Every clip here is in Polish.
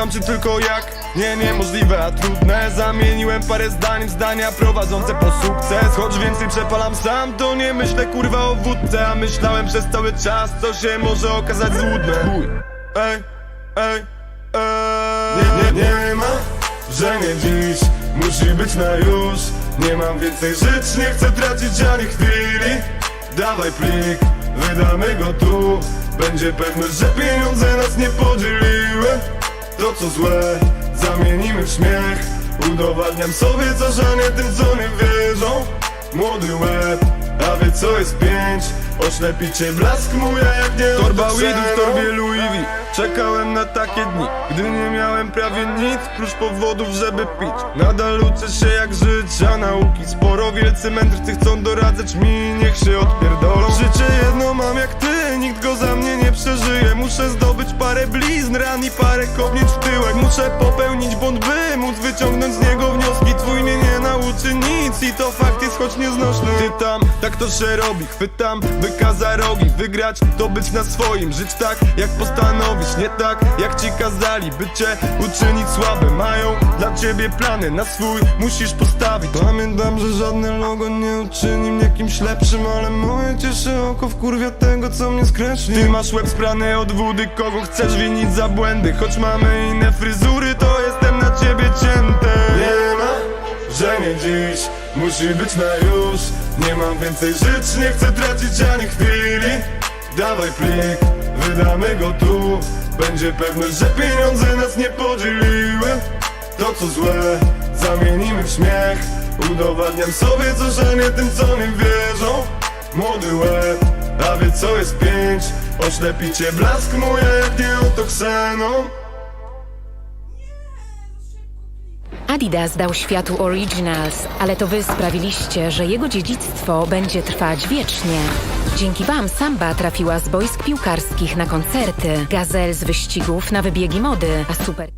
pytam czy tylko jak? Nie, niemożliwe, a trudne. Zamieniłem parę zdań w zdania prowadzące po sukces. Choć więcej przepalam sam, to nie myślę kurwa o wódce. A myślałem przez cały czas, co się może okazać złudne. Chuj. Ej, ej, ej. Nie, nie, nie ma, że nie dziś. Musi być na już. Nie mam więcej żyć, nie chcę tracić ani chwili. Dawaj plik, wydamy go tu. Będzie pewność, że pieniądze nas nie podzieliły To co złe, zamienimy w śmiech. Udowadniam sobie a nie tym co nie wierzą. Młody łeb, a wie co jest pięć? Oślepicie blask mój, a jak nie Torba weedu w torbie Louis V Czekałem na takie dni, gdy nie miałem prawie nic Prócz powodów, żeby pić. Nadal uczę się jak żyć, a nauki sporo Wielcy mędrcy chcą doradzać mi, niech się odpierdolą. Życie jedno mam jak ty, nikt go za mnie nie przeżyje. Muszę zdobyć parę blizn, ran i parę kopnięć w tyłek. Muszę popełnić błąd, by móc wyciągnąć z niego wnioski. Twój mnie nie nauczy nic i to fakt jest choć nieznośny. Ty tam, tak to się robi, chwytam wykaza rogi. Wygrać to być na swoim, żyć tak jak postanowisz Nie tak jak ci kazali, by cię uczynić słabym. Mają dla ciebie plany, na swój musisz postawić. Pamiętam, że żadne logo nie uczyni mnie kimś lepszym Ale moje cieszy oko wkurwia tego, co mnie skreśli. Ty masz łeb sprany od wody, kogo chcesz winić za błędy Choć mamy inne fryzury, to jestem na ciebie cięty. Nie ma, że nie dziś Musi być na już. Nie mam więcej żyć, nie chcę tracić ani chwili. Dawaj plik, wydamy go tu. Będzie pewność, że pieniądze nas nie podzieliły. To co złe, zamienimy w śmiech. Udowadniam sobie coś, a nie tym co mi wierzą. Młody łeb, a wie co jest pięć Oślepicie blask mój, jak Adidas dał światu Originals, ale to wy sprawiliście, że jego dziedzictwo będzie trwać wiecznie. Dzięki wam Samba trafiła z boisk piłkarskich na koncerty, gazel z wyścigów na wybiegi mody, a super...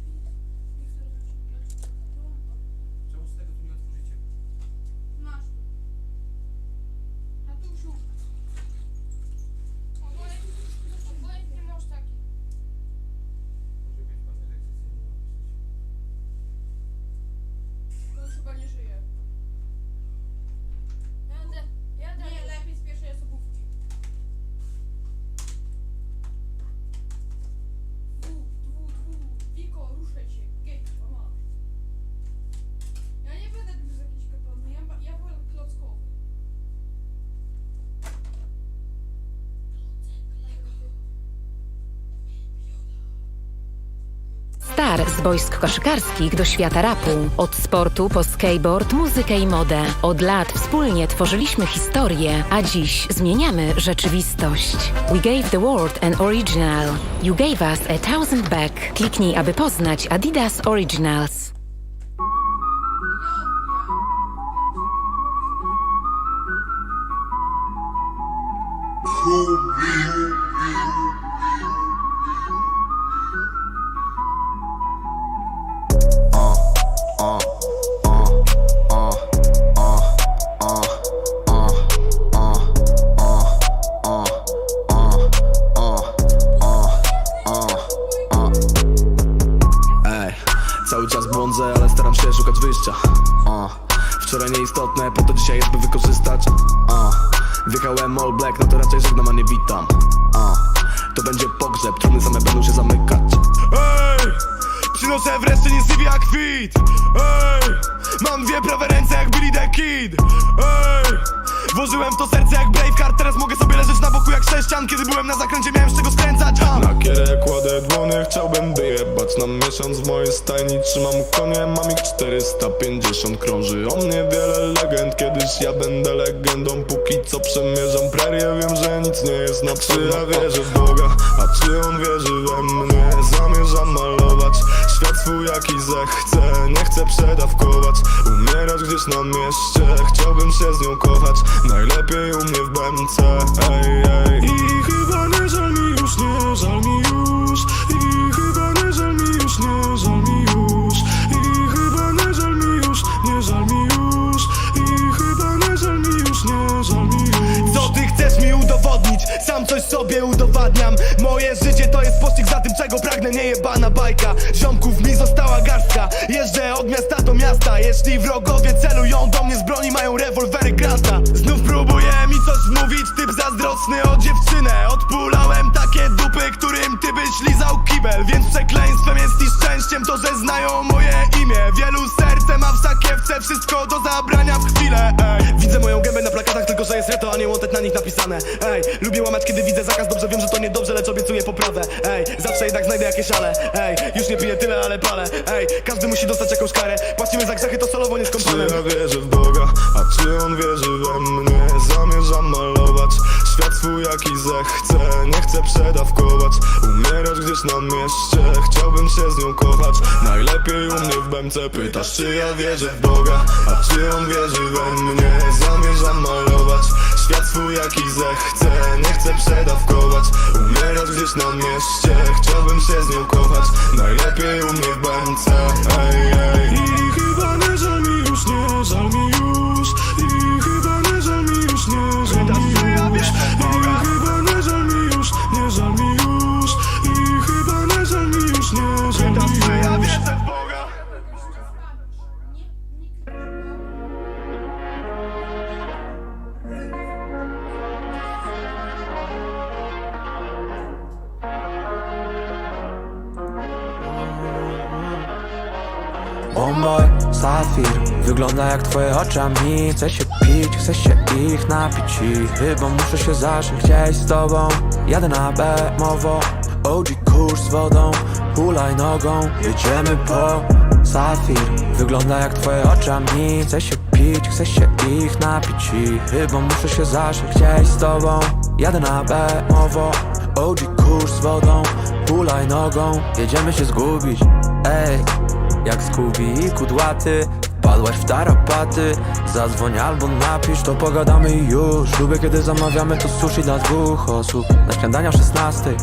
Star z boisk koszykarskich do świata rapu. Od sportu po skateboard, muzykę i modę. Od lat wspólnie tworzyliśmy historię, a dziś zmieniamy rzeczywistość. We gave the world an original. You gave us a thousand back. Kliknij, aby poznać Adidas Originals. Błądzę, ale staram się szukać wyjścia uh. Wczoraj nieistotne, po to dzisiaj jest by wykorzystać uh. Wjechałem all black, no to raczej żegnam, a nie witam uh. To będzie pogrzeb, trumny same będą się zamykać Ej! Przynoszę wreszcie nie jak fit Ej! Mam dwie prawe ręce jak Billy the Kid Ej! Włożyłem w to serce jak Braveheart Teraz mogę sobie leżeć na boku jak sześcian. Kiedy byłem na zakręcie miałem z czego skręcać ha! Na kierę kładę dłonie Chciałbym wyjebać. Na miesiąc w mojej stajni Trzymam konie, mam ich 450 Krąży o mnie wiele legend. Kiedyś ja będę legendą. Póki co przemierzam prerię. Wiem, że nic nie jest na Czy ja wierzę w Boga, a czy on wierzy we mnie? Zamierzam malować świat swój jaki zechcę Nie chcę przedawkować. Umierać gdzieś na mieście Chciałbym się z nią kochać. Najlepiej u mnie w bemce ej, ej. I chyba nie żal mi już, nie żal mi Sam coś sobie udowadniam. Moje życie to jest pościg za tym czego pragnę, nie jebana bajka. Ziomków Jeżdżę od miasta do miasta. Jeśli wrogowie celują do mnie z broni Mają rewolwery granta Znów próbuje mi coś mówić Typ zazdrosny o dziewczynę. Odpulałem takie dupy, którym ty byś lizał kibel. Więc przekleństwem jest i szczęściem To, że znają moje imię. Wielu serce ma w sakiewce Wszystko do zabrania w chwilę ej. Widzę moją gębę na plakatach Że jest reto, a nie wanted na nich napisane. Ej, lubię łamać, kiedy widzę zakaz. Dobrze wiem, że to niedobrze, lecz obiecuję poprawę. Ej, zawsze jednak znajdę jakieś ale. Ej, już nie piję tyle, ale palę. Ej, każdy musi dostać jakąś karę. Płacimy za grzechy, to solowo nie Czy skąpane ja wierzę w Boga, a czy On wierzy we mnie? Zamierzam malować świat swój jaki zechcę. Nie chcę przedawkować, umierać gdzieś na mieście Chciałbym się z nią kochać, najlepiej u mnie w bemce Pytasz czy ja wierzę w Boga, a czy On wierzy we mnie? Zamierzam malować świat swój jaki zechcę Nie chcę przedawkować, umierać gdzieś na mieście Chciałbym się z nią kochać, najlepiej u mnie w ej, ej. I chyba nie żal mi już, nie żal mi już Bomboj, safir Wygląda jak twoje oczami. Chcę się pić, chcę się ich napić I chyba muszę się zacząć gdzieś z tobą. Jadę na bemowo OG kurz z wodą Hulaj nogą, jedziemy po Safir Wygląda jak twoje oczami. Chcę się pić, chcę się ich napić I chyba muszę się zacząć gdzieś z tobą. Jadę na bemowo OG kurz z wodą Hulaj nogą, jedziemy się zgubić Ej jak Scooby i kudłaty Padłaś w tarapaty. Zadzwoń albo napisz, to pogadamy już. Lubię kiedy zamawiamy to sushi dla dwóch osób. Na śniadania o 16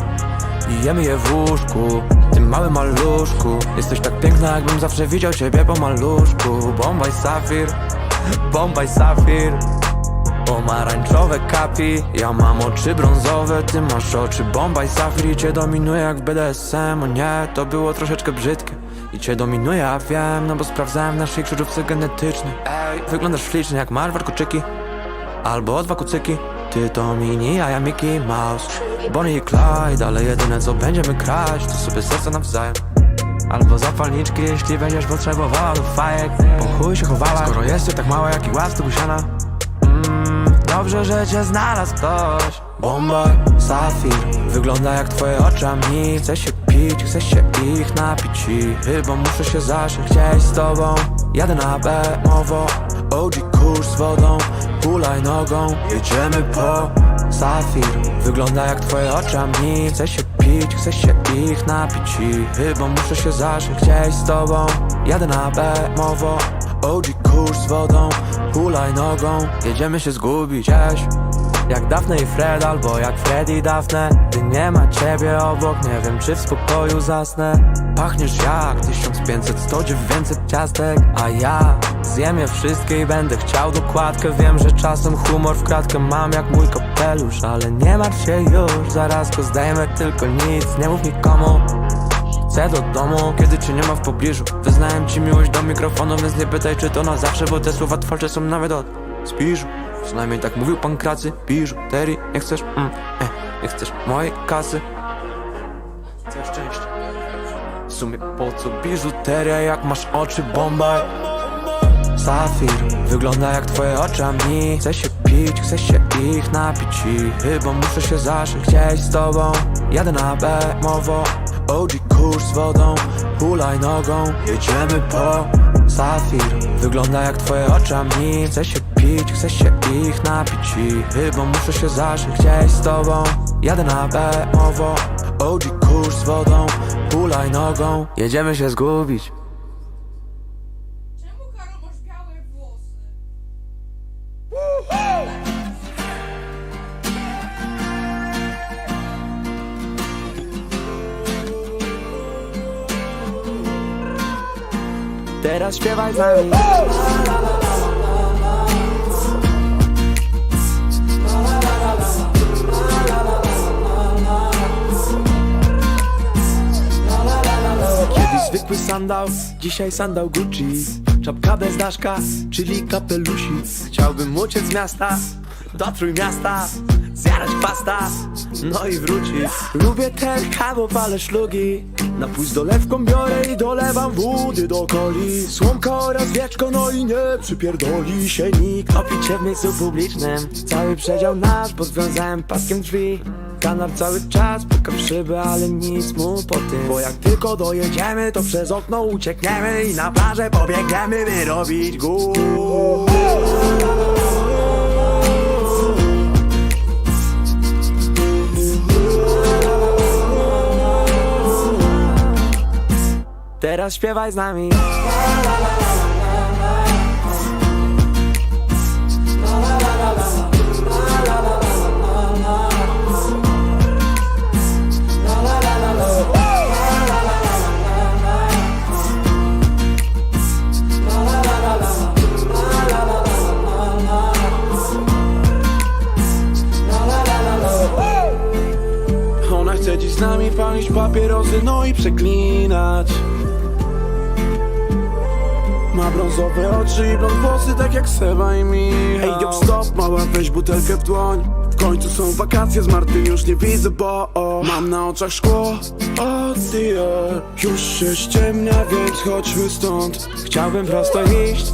I jemy je w łóżku. Tym małym maluszku. Jesteś tak piękna jakbym zawsze widział ciebie po maluszku. Bombaj safir Bombaj safir. Pomarańczowe kapi Ja mam oczy brązowe, ty masz oczy. Bombaj safir i cię dominuje jak BDSM O nie, to było troszeczkę brzydkie I cię dominuje, ja wiem, no bo sprawdzałem w naszej krzyżówce genetycznej. Ej, wyglądasz ślicznie jak masz warkoczyki. Albo dwa kucyki. Ty to mini, a ja Mickey Mouse. Bonnie i Clyde, ale jedyne co będziemy kraść To sobie serce nawzajem. Albo zapalniczki, jeśli będziesz potrzebowała do fajek. Po chuj się chowała, skoro jesteś tak mała jak i łasty busiana Mm, Dobrze, że cię znalazł ktoś Bomba, safir Wygląda jak twoje oczami. Chcę się pić, chcę się ich napić I chyba muszę się zacząć gdzieś z tobą. Jadę na bemowo OG kurz z wodą Hulaj nogą, jedziemy po Safir Wygląda jak twoje oczami. Chcę się pić, chcę się ich napić I chyba muszę się zacząć gdzieś z tobą. Jadę na bemowo OG kurz z wodą Hulaj nogą, jedziemy się zgubić Cześć jak Daphne i Fred, albo jak Fred i Daphne Gdy nie ma ciebie obok, nie wiem czy w spokoju zasnę. Pachniesz jak 1500, 100, 900 ciastek. A ja zjem je wszystkie i będę chciał dokładkę. Wiem, że czasem humor w kratkę mam jak mój kapelusz Ale nie martw się już, zaraz go zdejmę, tylko nic, nie mów nikomu. Chcę do domu, kiedy cię nie ma w pobliżu. Wyznałem ci miłość do mikrofonu, więc nie pytaj czy to na zawsze Bo te słowa twarze są nawet od spiżu Przynajmniej tak mówił pan Kracy, biżuterii Nie chcesz, mm, eh, nie chcesz mojej kasy? Chcę szczęścia W sumie po co biżuteria, jak masz oczy bomba? Safir, wygląda jak twoje oczami. Chcę się pić, chcę się ich napić I chyba muszę się zacząć gdzieś z tobą Jadę na bemowo. OG kurz z wodą Hulaj nogą, jedziemy po Safir, wygląda jak twoje oczami. Chcę się pić, chcę się ich napić. I chyba muszę się zacząć gdzieś z tobą. Jadę na bemowo OG kurz z wodą Hulaj nogą, jedziemy się zgubić. Czemu Karol masz białe włosy? Teraz śpiewaj z nami zwykły sandał Dzisiaj sandał Gucci. Czapka bez daszka, czyli kapelusi Chciałbym uciec z miasta Do trójmiasta Zjarać pasta No i wrócić. Lubię ten kawo, palę szlugi. Napój z dolewką biorę i dolewam wody do coli. Słomka oraz wieczko, no i nie przypierdoli się nikt. Opicie w miejscu publicznym. Cały przedział nasz, bo związałem paskiem drzwi Kanar cały czas puka w szybę, ale nic mu po tym. Bo jak tylko dojedziemy, to przez okno uciekniemy I na plażę pobiegniemy wyrobić gór Teraz śpiewaj z nami no i przeklinać. Ma brązowe oczy i blond włosy, tak jak Seba i Michał. Ej, yo, stop, mała, weź butelkę w dłoń. W końcu są wakacje, z Martyn już nie widzę, bo o, Mam na oczach szkło, o dear Już się ściemnia, więc chodźmy stąd. Chciałbym prosto iść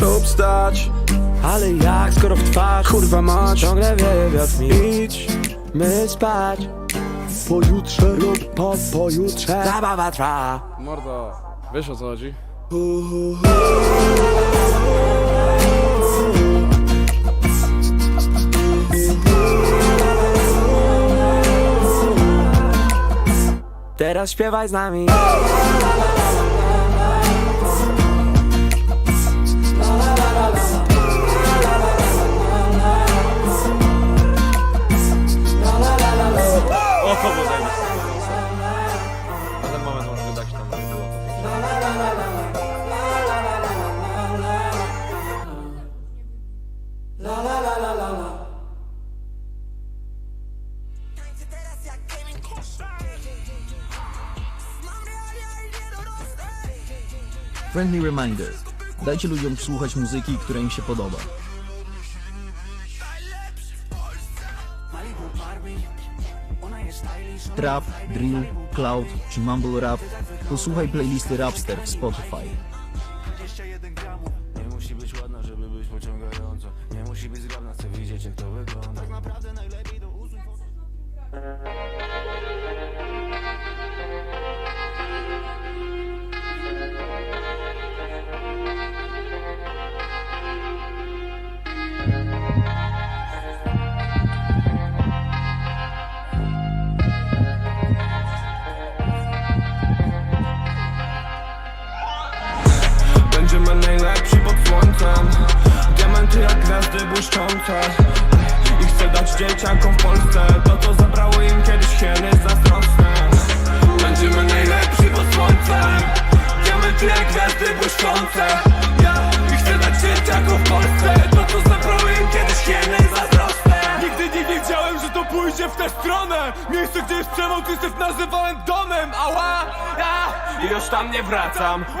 lub stać. Ale jak, skoro w twarz Kurwa mać, ciągle wieje wiatr mi Idź, my spać Pojutrze lub po pojutrze. Zabawa trwa Mordo, wiesz o co chodzi? Teraz śpiewaj z nami Friendly reminder. Dajcie ludziom słuchać muzyki, która im się podoba. Trap, drill, cloud czy mumble rap, posłuchaj playlisty Rapster w Spotify.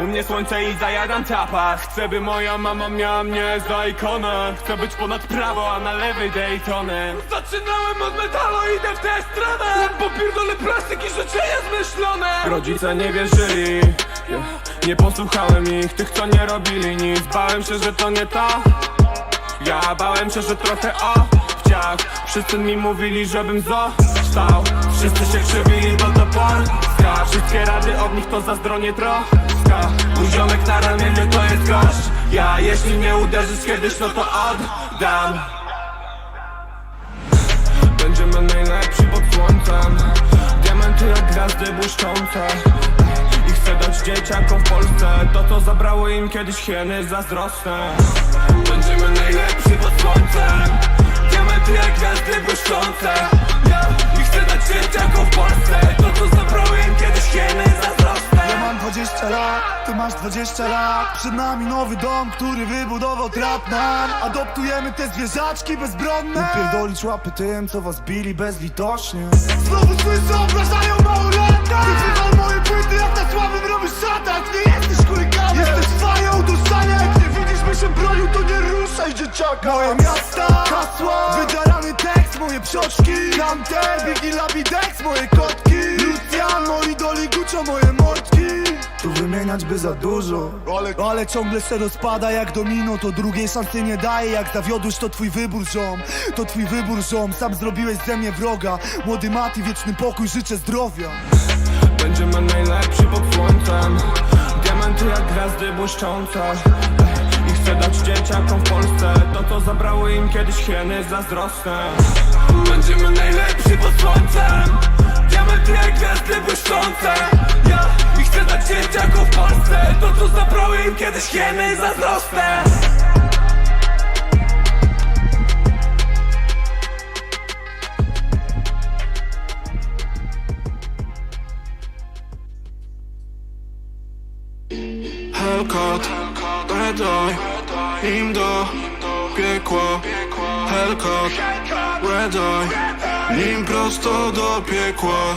U mnie słońce i zajadam tapa Chcę, by moja mama miała mnie za ikonę. Chcę być ponad prawo, a na lewej Daytony. Zaczynałem od metalu, idę w tę stronę. Popierdolę plastik i życzenia zmyślone Rodzice nie wierzyli. Nie posłuchałem ich, tych co nie robili nic. Bałem się, że to nie to ja bałem się, że trochę o Wszyscy mi mówili, żebym został. Wszyscy się krzywili, bo to Polska Wszystkie rady od nich to zazdronie ziomek na ramieniu to jest gość. Ja jeśli nie uderzysz kiedyś, no to oddam. Będziemy najlepsi pod słońcem. Diamenty jak gwiazdy błyszczące. I chcę dać dzieciakom w Polsce To co zabrało im kiedyś hieny zazdrosne. Będziemy najlepsi pod słońcem. Diamenty jak gwiazdy błyszczące. I chcę dać dzieciakom w Polsce To co zabrało im kiedyś hieny zazdrosne 20 lat, ty masz 20 lat. Przed nami nowy dom, który wybudował trap nam. Adoptujemy te zwierzaczki bezbronne. Upierdolić łapy tym, co was bili bezlitośnie. Znowu słyszę, obrażają małoletnie wywal moje płyty jak na słabym robisz szatak Nie jesteś chuliganem Jesteś fają do stania. Jak nie widzisz my się bronił to nie ruszaj dzieciaka. Moje miasta, hasła Wydarany tekst, moje przodki. Hunter, Biggie, Labidex, moje kotki. Lucian, moi doli, Guccio, moje mordki tu wymieniać by za dużo. Ale, ciągle se rozpada jak domino To drugiej szansy nie daje. Jak zawiodłeś to twój wybór ziom. To twój wybór ziom. Sam zrobiłeś ze mnie wroga. Młody Mati, wieczny pokój, życzę zdrowia. Będziemy najlepsi pod słońcem. Diamenty jak gwiazdy błyszczące. I chcę dać dzieciakom w Polsce To co zabrały im kiedyś hieny zazdrosne. Będziemy najlepsi pod im hieny zazdrosne. Hellcat, Redeye, im do piekła Hellcat, Redeye, nim prosto do piekła.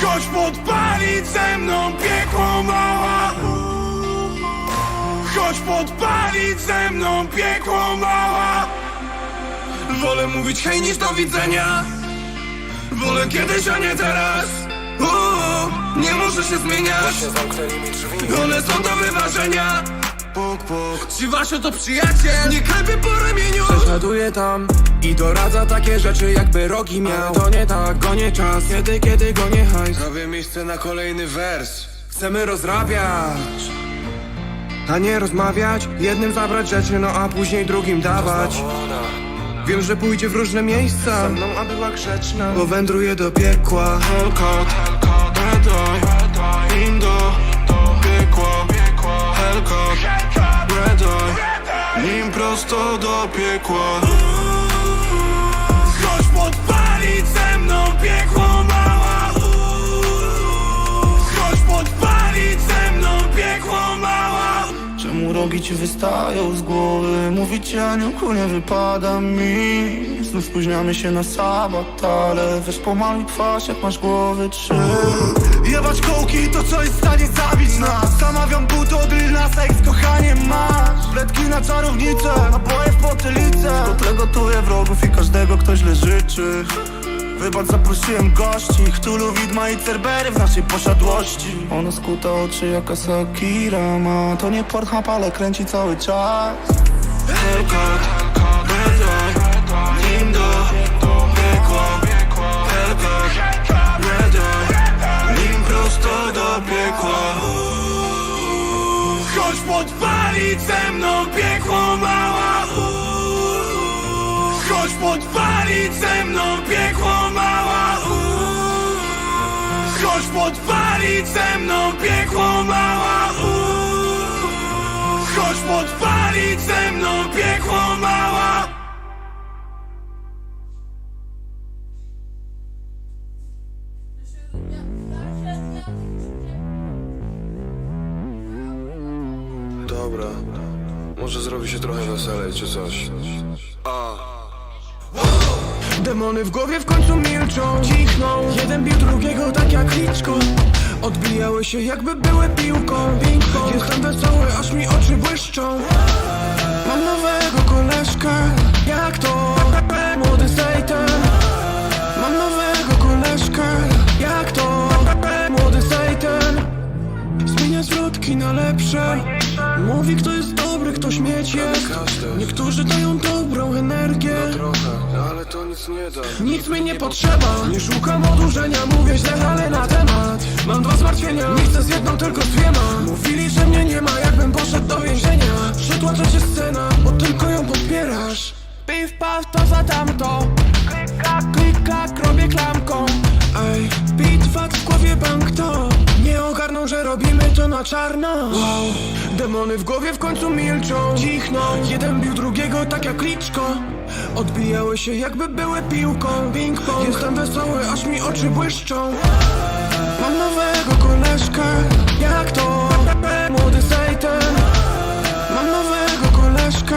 Chodź podpalić ze mną piekło mała Chodź podpalić ze mną piekło mała. Wolę mówić hej niż do widzenia. Wolę kiedyś, a nie teraz. Uuu, Nie może się zmieniać. One są do wyważenia. Puk, puk. Ci wasze to przyjaciel. Nie klepie po ramieniu. Prześladuje tam i doradza takie rzeczy jakby rogi miał. To nie tak, gonię czas, kiedy, kiedy gonię hajs. Robię miejsce na kolejny wers. Chcemy rozrabiać A nie rozmawiać Jednym zabrać rzeczy, no a później drugim dawać. Wiem, że pójdzie w różne miejsca Ze mną, a była grzeczna. Bo wędruję do piekła. Hellcat, Redeye, im do piekła Hellcat, Redeye, nim prosto do piekła. Chodź podpalić ze mną piekło Rogi ci wystają z głowy? Mówicie aniołku nie wypada mi. Znów spóźniamy się na sabat, ale Weź pomaluj twarz jak masz głowy trzy. Jebać kołki to co jest w stanie zabić nas. Zamawiam buty od Nas X, kochanie masz. Pletki na czarownicę, naboje w potylicę. Tego gotuję wrogów i każdego kto źle życzy Wybacz, zaprosiłem gości Chtulu, widma i cerbery w naszej posiadłości. Ona skuta oczy jak Asakira ma To nie Pornhub, ale kręci cały czas. Hellcat, Redeye, nim do piekła Hellcat, Redeye, nim prosto do piekła Chodź podpalić ze mną piekło mała Chodź podpalić ze mną piekło mała. Chodź podpalić ze mną piekło mała. Chodź podpalić ze mną piekło mała. Dobra, może zrobi się trochę weselej czy coś. Demony w głowie w końcu milczą, cichną. Jeden bił drugiego tak jak liczko Odbijały się jakby były piłką Jestem wesoły, aż mi oczy błyszczą. Mam nowego koleżkę Jak to? Młody Satan Mam nowego koleżkę Jak to? Młody Satan Zmienia zwrotki na lepsze Mówi kto jest dobry, kto śmieć jest Niektórzy dają dobrą energię. Trochę, ale to nic nie da. nic mi nie potrzeba. Nie szukam odurzenia, mówię źle, ale na temat. Mam dwa zmartwienia, nie chcę z jedną, tylko z dwiema. Mówili, że mnie nie ma, jakbym poszedł do więzienia. Przytłacza cię scena, bo tylko ją podpierasz. Piw, paw, to za tamto. Klik, klak, klik, klak, robię klamką. Ej, bitwa w głowie bank to Nie ogarną, że robimy to na czarno. Wow, demony w głowie w końcu milczą. Cichną, jeden bił drugiego tak jak liczko. Odbijały się jakby były piłką. Ping-pong. Jestem wesoły, aż mi oczy błyszczą. Mam nowego koleżkę. Jak to? Młody Satan. Mam nowego koleżkę.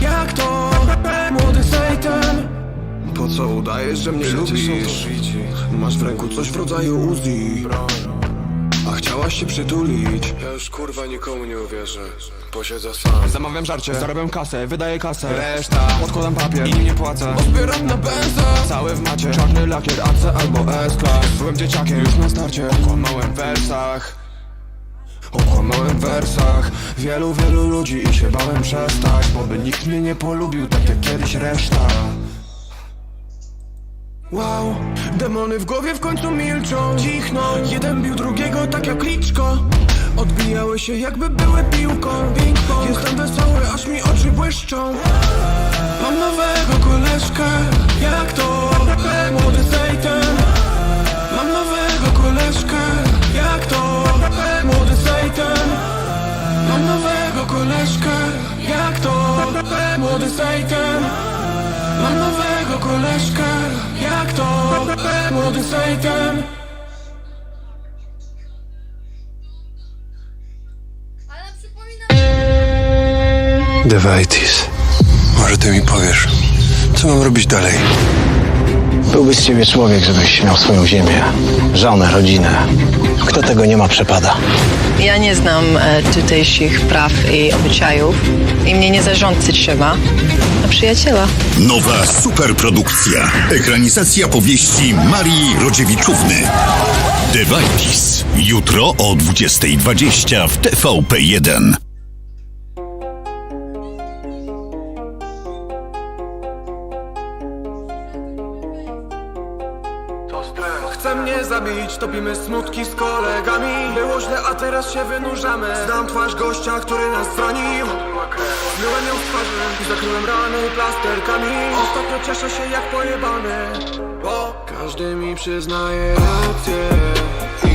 Jak to? Młody Satan. Po co udajesz, że mnie Przecież lubisz? Masz w ręku coś w rodzaju Uzi chciałaś się przytulić. Ja już kurwa nikomu nie uwierzę. Posiedzę sam. Zamawiam żarcie, zarabiam kasę, wydaję kasę. Reszta, odkładam papier. I nie płacę. Odbieram na benza Cały w macie, czarny lakier AC albo S-Class Byłem dzieciakiem. Już na starcie. Okłamałem w wersach. Okłamałem w wersach. Wielu, wielu ludzi i się bałem przestać Bo by nikt mnie nie polubił tak jak kiedyś reszta Wow, demony w głowie w końcu milczą Cichną, jeden bił drugiego tak jak liczko Odbijały się jakby były piłką Ping-pong. Jestem wesoły, aż mi oczy błyszczą Mam nowego koleżkę Jak to? Młody Satan Mam nowego koleżkę Jak to? Młody Satan Mam nowego koleżkę Jak to? Młody Satan Mam nowego koleżkę to? Młody przypomina... Devaitis Może ty mi powiesz Co mam robić dalej? Byłbyś z ciebie człowiek, żebyś miał swoją ziemię, żonę, rodzinę. Kto tego nie ma, przepada. Ja nie znam e, tutejszych praw i obyczajów i mnie nie zarządcy trzeba. A przyjaciela. Nowa superprodukcja. Ekranizacja powieści Marii Rodziewiczówny. Dewajtis. Jutro o 20.20 w TVP1. Topimy smutki z kolegami. Było źle, a teraz się wynurzamy. Znam twarz gościa, który nas zranił Zmyłem ją z twarzy i zakryłem rany plasterkami. Ostatnio cieszę się jak pojebany. Bo każdy mi przyznaje rację.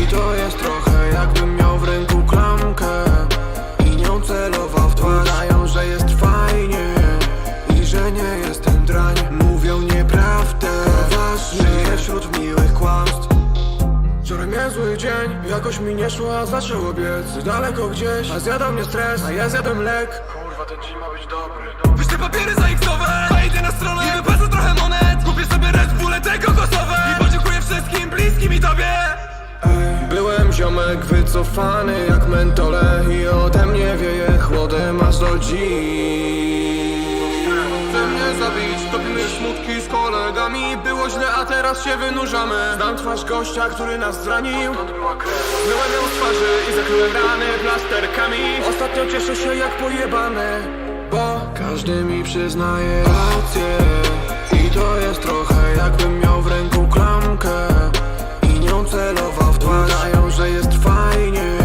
I to jest trochę jakbym miał w ręku klamkę. I nią celował w twarz. Dają, że jest fajnie I że nie jestem zły dzień, jakoś mi nie szło, a zaczęło biec Daleko gdzieś, a zjadał mnie stres, a ja zjadłem lek. Kurwa, ten dzień ma być dobry. Wyślę papiery za X-owe, wejdę na stronę. I wypłacę trochę monet. Kupię sobie Red Bulle te kokosowe. I podziękuję wszystkim bliskim i tobie. Byłem ziomek wycofany jak mentole I ode mnie wieje chłodem aż do dziś. Chce mnie zabić, smutki z kolegami Było źle, a teraz się wynurzamy. Znam twarz gościa, który nas zranił. Zmyłem ją z twarzy i zakryłem rany plasterkami. Ostatnio cieszę się jak pojebane Bo każdy mi przyznaje rację. I to jest trochę jakbym miał w ręku klamkę. I nią celował w twarz. Dają, że jest fajnie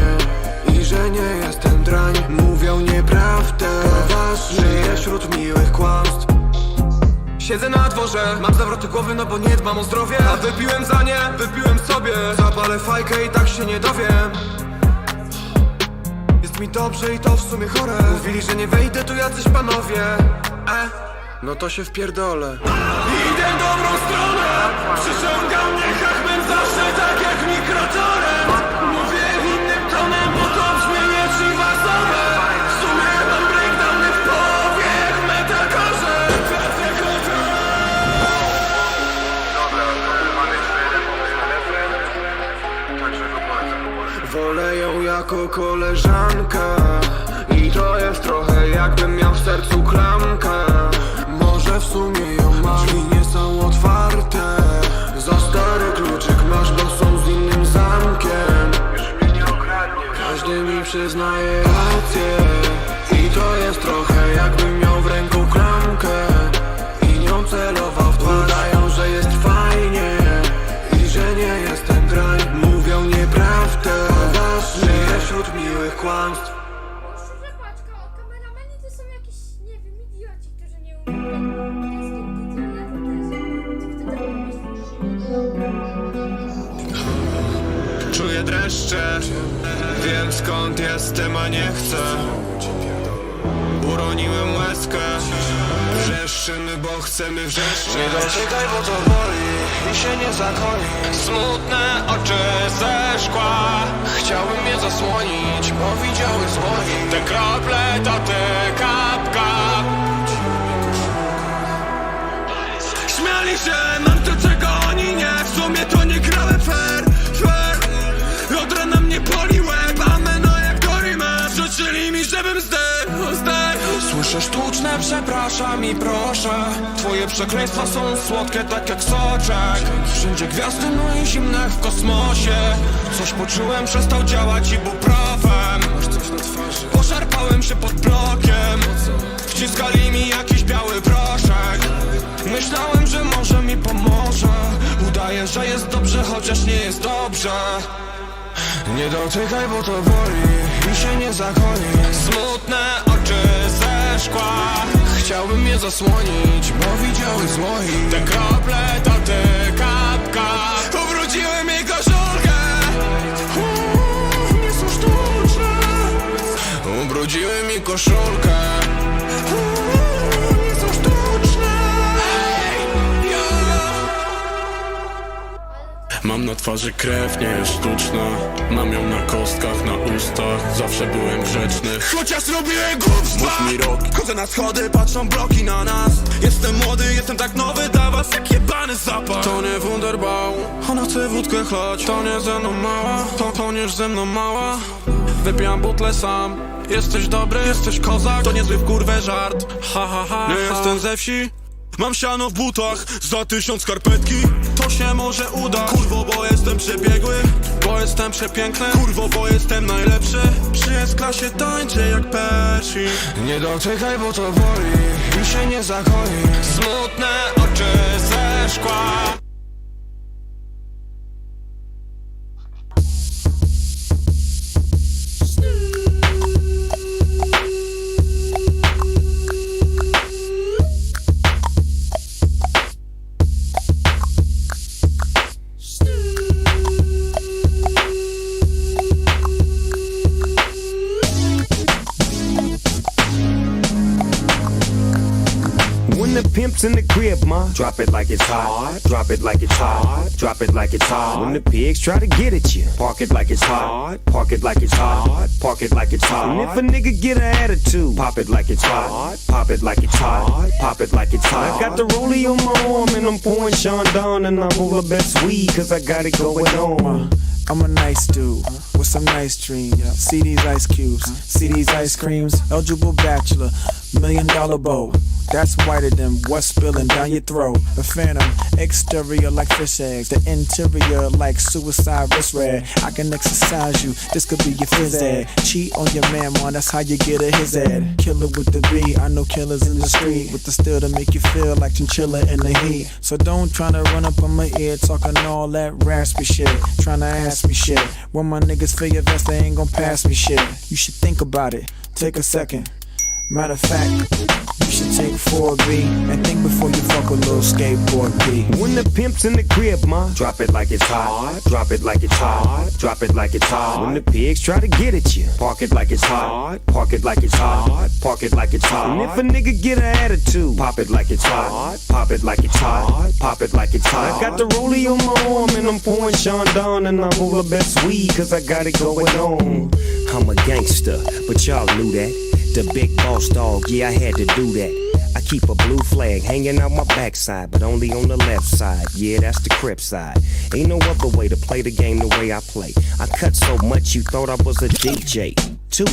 I że nie jestem drań. Mówią nieprawdę. Żyję wśród miłych kłamstw Siedzę na dworze, mam zawroty głowy, no bo nie dbam o zdrowie. A wypiłem za nie, wypiłem sobie. Zapalę fajkę i tak się nie dowiem. Jest mi dobrze i to w sumie chore. Mówili, że nie wejdę, tu jacyś panowie. E, no to się wpierdolę. Idę dobrą stronę. Przyciąga mnie hachmen zawsze tak jak mikrotorem Wolę ją jako koleżankę I to jest trochę jakbym miał w sercu klamkę. Może w sumie ją mam Drzwi nie są otwarte. Za stary kluczyk masz, bo są z innym zamkiem. Każdy mi przyznaje nie chcę. Uroniłem łezkę. Wrzeszczymy, bo chcemy wrzeszczeć. Nie dotykaj, bo to boli i się nie zakoi Smutne oczy ze szkła. Chciałbym je zasłonić, bo widziały dzwoni Te krople to ty kapka Śmiali się, mam to czego oni nie. W sumie to nie grałem fair żebym zdechł, zdechł. Słyszę sztuczne przepraszam i proszę. Twoje przekleństwa są słodkie tak jak soczek. Wszędzie gwiazdy no i zimne w kosmosie. Coś poczułem, przestał działać ibuprofen Poszarpałem się pod blokiem. Wciskali mi jakiś biały proszek. Myślałem, że może mi pomoże. Udaję, że jest dobrze, chociaż nie jest dobrze nie dotykaj, bo to boli i się nie zachoni. Smutne oczy ze szkła. Chciałbym je zasłonić, bo widziały z Te krople to ty kapka Ubrudziły mi koszulkę. Uuu, Nie są sztuczne. Ubrudziły mi koszulkę Mam na twarzy krew, nie jest sztuczna. Mam ją na kostkach, na ustach. Zawsze byłem grzeczny. Chociaż robię głupstwa. Mów mi rok. Chodzę na schody, patrzą bloki na nas. Jestem młody, jestem tak nowy dla was Jak jebany zapach. To nie Wunderbau Ona chce wódkę chlać. To nie ze mną mała To, to nie ze mną mała. Wypijam butlę sam. Jesteś dobry, jesteś kozak. To niezły w kurwę żart. Ha ha ha Nie ha. jestem ze wsi Mam siano w butach Za tysiąc skarpetki. To się może uda. Kurwo, bo jestem przebiegły Bo jestem przepiękny. Kurwo, bo jestem najlepszy. Przy S-klasie tańczę jak Persi. Nie dotykaj, bo to boli I się nie zachoi Smutne oczy ze szkła drop it like it's hot. Drop it like it's hot. Drop it like it's hot. When the pigs try to get at you, park it like it's hot. Park it like it's hot. Park it like it's hot. And if a nigga get an attitude, pop it like it's hot. Pop it like it's hot. Pop it like it's hot. I got the rollie on my arm and I'm pouring Sean down and I'm all the best weed cause I got it going on. I'm a nice dude with some nice dreams. See these ice cubes, see these ice creams. Eligible bachelor, million dollar bow. That's whiter than what's spilling down your throat. The phantom, exterior like fish eggs, the interior like suicide wrist red. I can exercise you, this could be your ed. Cheat on your man, man, that's how you get a his ed. Killer with the B, I know killers in the street with the steel to make you feel like chinchilla in the heat. So don't tryna run up on my ear talking all that raspy shit. Tryna ask me shit. When my niggas feel your vest, they ain't gon' pass me shit. You should think about it. Take a second. Matter of fact, should take 4B and think before you fuck a little skateboard B. When the pimp's in the crib, ma, drop it like it's hot. Drop it like it's hot. Drop it like it's hot. When the pigs try to get at you, park it like it's hot. Park it like it's hot. Park it like it's hot. And if a nigga get an attitude, pop it like it's hot. Pop it like it's hot. Pop it like it's hot. I got the rollie on my arm and I'm pouring Sean down and I'm all the best weed cause I got it going on. I'm a gangster, but y'all knew that. The big boss dog, yeah, I had to do that. I keep a blue flag hanging out my backside, but only on the left side. Yeah, that's the crip side. Ain't no other way to play the game the way I play. I cut so much you thought I was a DJ. Two,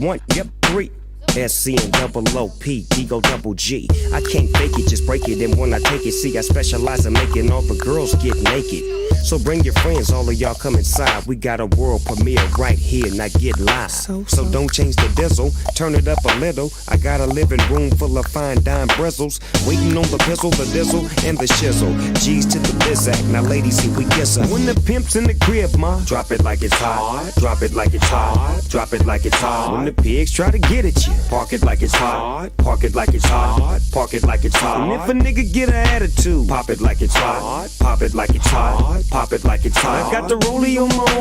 one, yep, three. SC and double OP, Ego double G. I can't fake it, just break it. And when I take it, see, I specialize in making all the girls get naked. So bring your friends, all of y'all come inside. We got a world premiere right here, now get live. So, don't change the diesel, turn it up a little. I got a living room full of fine dime bristles. Waiting on the pistol, the dizzle, and the shizzle. G's to the bizac, now ladies, here we kiss her. When the pimp's in the crib, ma, drop it like it's hot. Drop it like it's hot. Drop it like it's hot. When the pigs try to get at you, park it like it's hot. Park it like it's hot. Park it like it's hot. And if a nigga get an attitude, pop it like it's hot. Pop it like it's hot. Pop it like it's hot. I got the rollie on my.